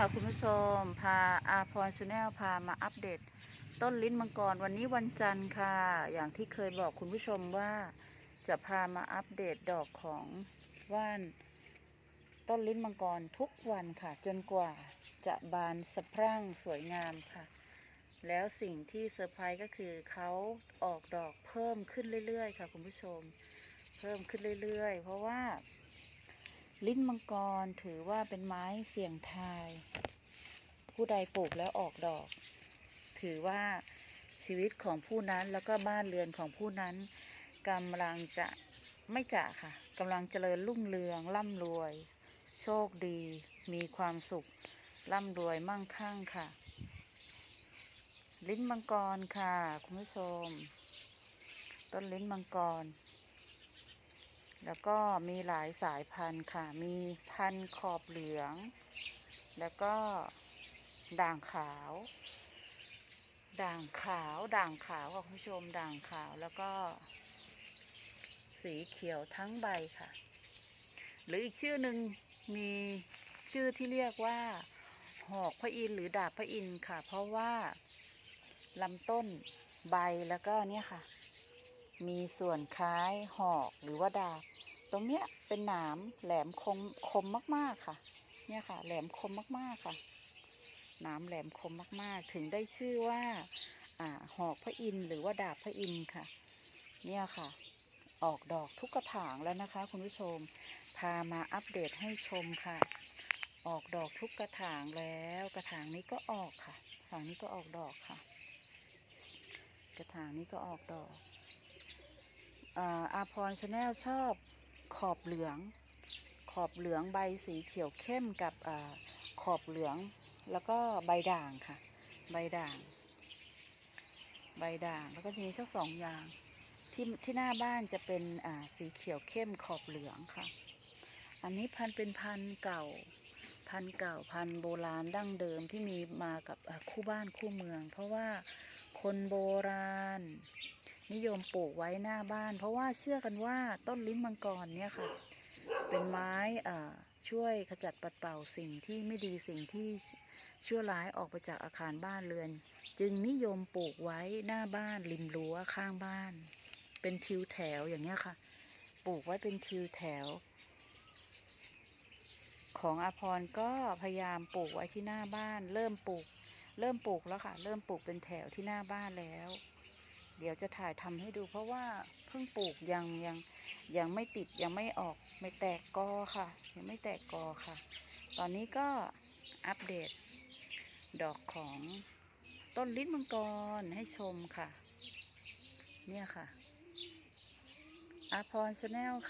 ค่ะคุณผู้ชม พาอาพรชาแนลพามาอัปเดต ต้นลิ้นมังกรวันนี้วันจันทร์ค่ะ อย่างที่เคยบอกคุณผู้ชมว่า จะพามาอัปเดตดอกของว่าน ต้นลิ้นมังกรทุกวันค่ะ จนกว่าจะบานสะพรั่งสวยงามค่ะ แล้วสิ่งที่เซอร์ไพรส์ก็คือเขาออกดอกเพิ่มขึ้นเรื่อยๆ ค่ะ คุณผู้ชม เพิ่มขึ้นเรื่อยๆ เพราะว่า ลิ้นมังกรถือว่าเป็นไม้เสี่ยงทาย ผู้ใดปลูกแล้วออกดอก ถือว่าชีวิตของผู้นั้นแล้วก็บ้านเรือนของผู้นั้นกำลังจะไม่จะค่ะกำลังเจริญรุ่งเรืองร่ำรวย โชคดี มีความสุข ร่ำรวยมั่งคั่งค่ะ ลิ้นมังกรค่ะ คุณผู้ชม ต้นลิ้นมังกร แล้วก็มีหลายสายพันธุ์ค่ะ มีพันธุ์ขอบเหลือง แล้วก็ด่างขาว ด่างขาว ด่างขาวค่ะคุณผู้ชม ด่างขาว แล้วก็ สีเขียวทั้งใบค่ะ หรืออีกชื่อหนึ่งมีชื่อที่เรียกว่า หอกพระอินหรือดาบพระอินค่ะ เพราะว่าลำต้นใบแล้วก็เนี่ยค่ะ มีส่วนคล้ายหอกหรือว่าดาบ ตรงเนี้ยเป็นหนามแหลมคมคมมากๆค่ะ เนี่ยค่ะ แหลมคมมากๆค่ะ หนามแหลมคมมากๆ ถึงได้ชื่อว่าอ่าหอกพระอินทร์หรือว่าดาบพระอินทร์ค่ะ เนี่ยค่ะ ออกดอกทุกกระถางแล้วนะคะ คุณผู้ชม พามาอัปเดตให้ชมค่ะ ออกดอกทุกกระถางแล้ว กระถางนี้ก็ออกค่ะกระถางนี้ก็ออกดอกค่ะ กระถางนี้ก็ออกดอก อาพรชาแนลชอบขอบเหลือง ขอบเหลืองใบสีเขียวเข้มกับอขอบเหลืองแล้วก็ใบด่างค่ะ ใบด่าง ใบด่างแล้วก็จะมีสักสองอย่างที่ที่หน้าบ้านจะเป็นสีเขียวเข้มขอบเหลืองค่ะ อันนี้พันเป็นพันเก่า พันเก่าพันโบราณดั้งเดิมที่มีมากับคู่บ้านคู่เมือง เพราะว่าคนโบราณ นิยมปลูกไว้หน้าบ้าน เพราะว่าเชื่อกันว่าต้นลิ้นมังกรเนี่ยค่ะ เป็นไม้ช่วยขจัดปัดเป่าสิ่งที่ไม่ดีสิ่งที่ชั่วร้ายออกไปจากอาคารบ้านเรือน จึงนิยมปลูกไว้หน้าบ้านริมรั้วข้างบ้าน เป็นทิวแถวอย่างเงี้ยค่ะ ปลูกไว้เป็นทิวแถว ของอาพรก็พยายามปลูกไว้ที่หน้าบ้าน เริ่มปลูก เริ่มปลูกแล้วค่ะ เริ่มปลูกเป็นแถวที่หน้าบ้านแล้ว เดี๋ยวจะถ่ายทำให้ดูเพราะว่าเพิ่งปลูกยังยังยังไม่ติดยังไม่ออกไม่แตกกอค่ะ ยังไม่แตกกอค่ะ ตอนนี้ก็อัปเดต ดอกของต้นลิ้นมังกรให้ชมค่ะ เนี่ยค่ะอาพรชาแนลค่ะ